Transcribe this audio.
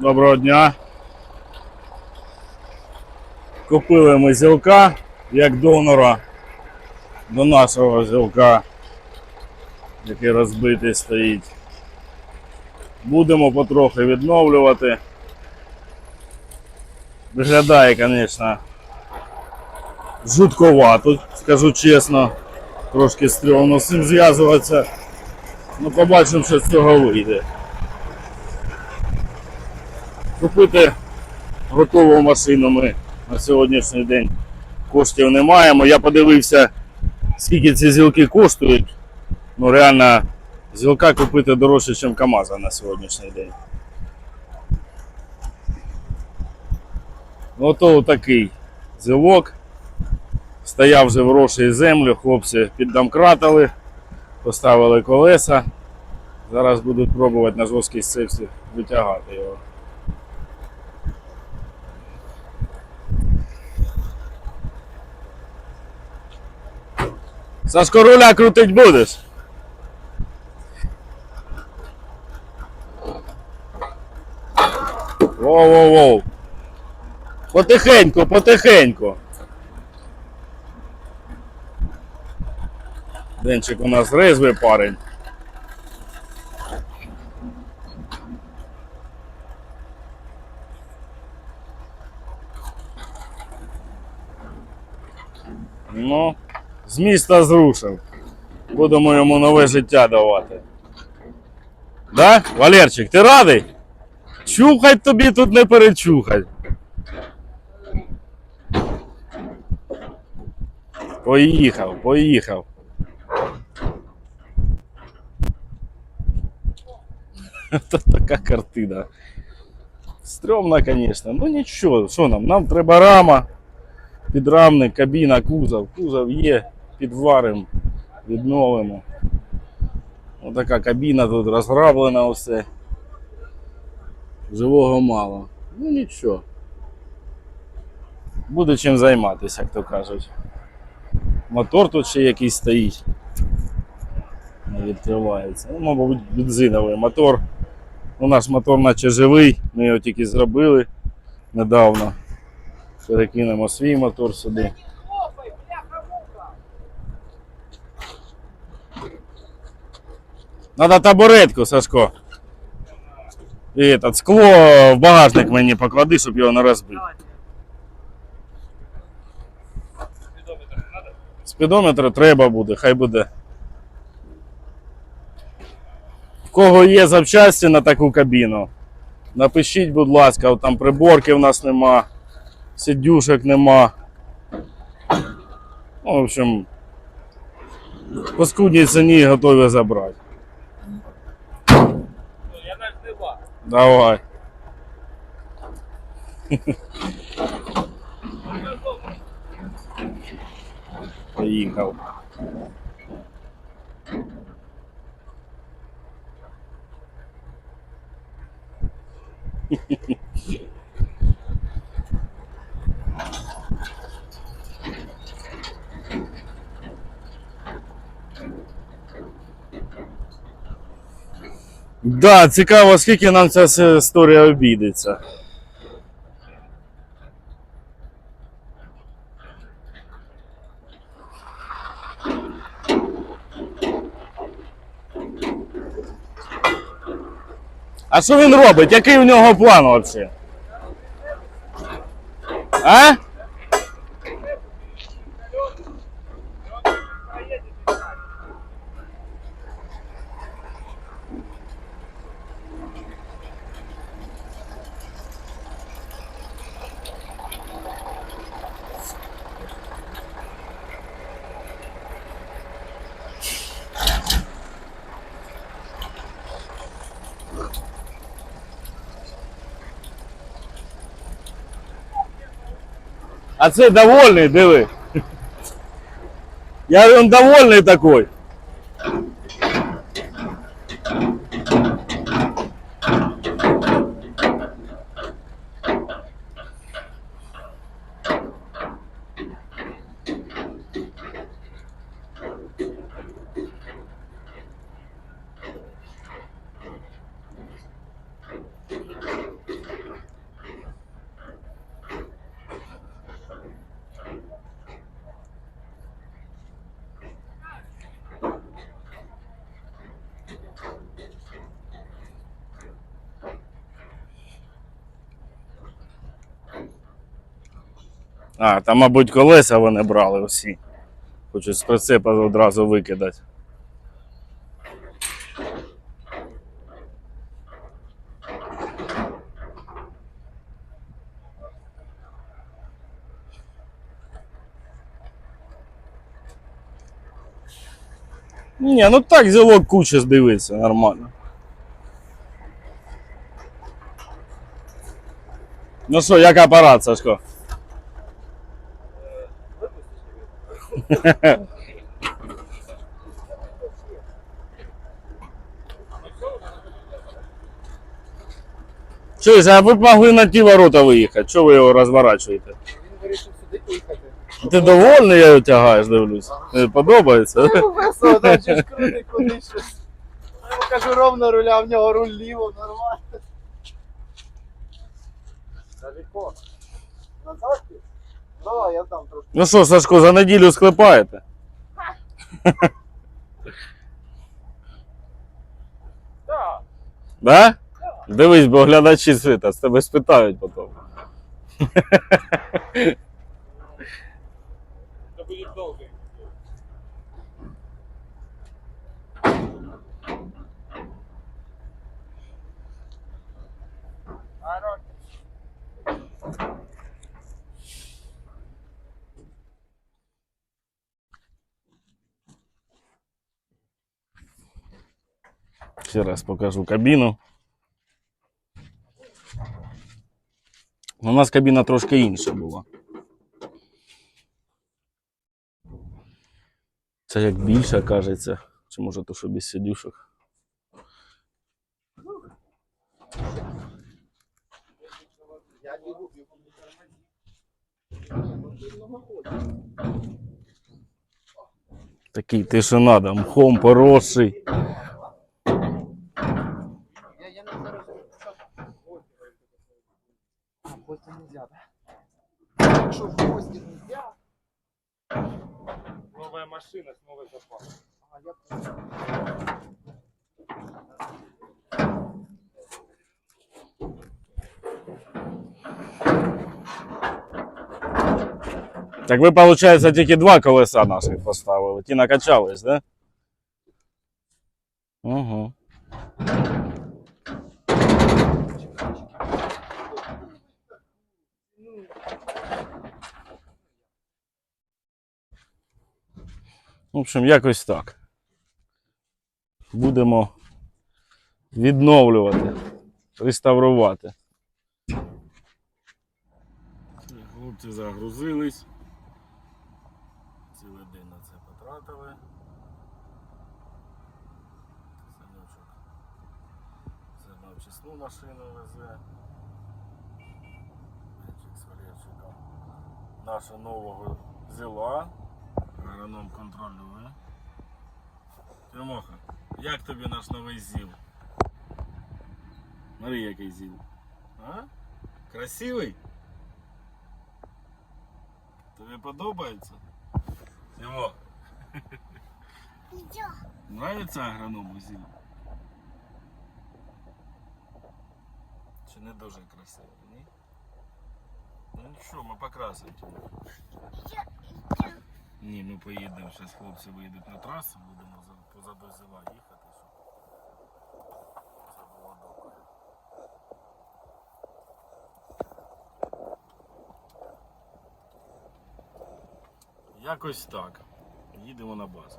Доброго дня. Купили ми зілка як донора до нашого зілка, який розбитий стоїть. Будемо потрохи відновлювати. Виглядає, звісно, жутковато, скажу чесно. Трошки стрьомно з цим зв'язуватися. Ну, побачимо, що з цього вийде. Купити готову машину ми на сьогоднішній день коштів не маємо. Я подивився, скільки ці зілки коштують. Ну реально, зілка купити дорожче, ніж КАМАЗа на сьогоднішній день. Ну то такий зілок. Стояв вже в роші землю, хлопці піддомкратили, поставили колеса. Зараз будуть пробувати на жорсткій сцепці витягати його. Сашко руля крутить будеш? Воу-воу-воу. Потихеньку, потихеньку. Денчик у нас резвий парень. Ну, з міста зрушив. Будемо йому нове життя давати. Да? Валерчик, ти радий? Чухать тобі тут не перечухать. Поїхав, поїхав. Це така картина. Стрьомна, звісно. Ну нічого, що нам? Нам треба рама, підрамник, кабіна, кузов. Кузов є, підваримо, відновимо. Отака кабіна тут розграблена все. Живого мало. Ну нічого. Буде чим займатися, як то кажуть. Мотор тут ще якийсь стоїть. Не відкривається. Ну, мабуть, бензиновий мотор. Ну, наш мотор наче живий, ми його тільки зробили недавно. Перекинемо свій мотор сюди. Надо табуретку, Сашко. І этот, скло в багажник мені поклади, щоб його не розбити. Спідометр треба буде, хай буде. В кого є запчасті на таку кабіну, напишіть, будь ласка, там приборки в нас нема, сидюшок нема. Ну, в общем, по скудній ціні готові забрати. দাও হয় ยิงเขา Да, цікаво, скільки нам ця історія обійдеться. А що він робить? Який у нього план взагалі? А? А це довольний, диви. Я він довольний такой. А, там, мабуть, колеса вони брали всі. Хочуть з прицепа одразу викидати. Ні, ну так зілок куча здивиться, нормально. Ну що, як апарат, Сашко? Чуєш, а ви б могли на ті ворота виїхати? Чого ви його розворачуєте? Він вирішив сюди поїхати. Ти довольний, я його тягаєш, дивлюсь. Тобі Подобається? Ну, весело, там чи ж крутий кудись щось. Я йому кажу ровно руля, а в нього руль ліво, нормально. Далеко. Назад? Давай, я там трошки. Ну що, Сашко, за неділю склепаєте? Да? Дивись, бо глядачі світа, з тебе спитають потім. Ще раз покажу кабіну. У нас кабіна трошки інша була. Це як більша, кажеться. Чи може то, що без сидюшок. Такий ти що надо, мхом поросший. Я, я не зараз. А, гості нельзя, да? Якщо в гості нельзя. Новая машина с новой запасом. А, я понял. Так ви, виходить, тільки два колеса наших поставили. Ті накачались, да? Угу. В общем, якось так. Будемо відновлювати, реставрувати. Хлопці загрузились. Цілий день на це потратили. Санючок навчисну машину везе. Денчик з Валерчиком. Наша нового взяла. Агроном контролює. Тимоха, як тобі наш новий ЗІЛ? Смотри, який ЗІЛ. А? Красивий? Тобі подобається? Тимо. Нравится агроному ЗІЛ? Чи не дуже красиво, ні? Ну нічого, ми покрасимо. Ні, ми поїдемо, зараз хлопці виїдуть на трасу, будемо позаду села їхати, щоб це було добре. Якось так. Їдемо на базу.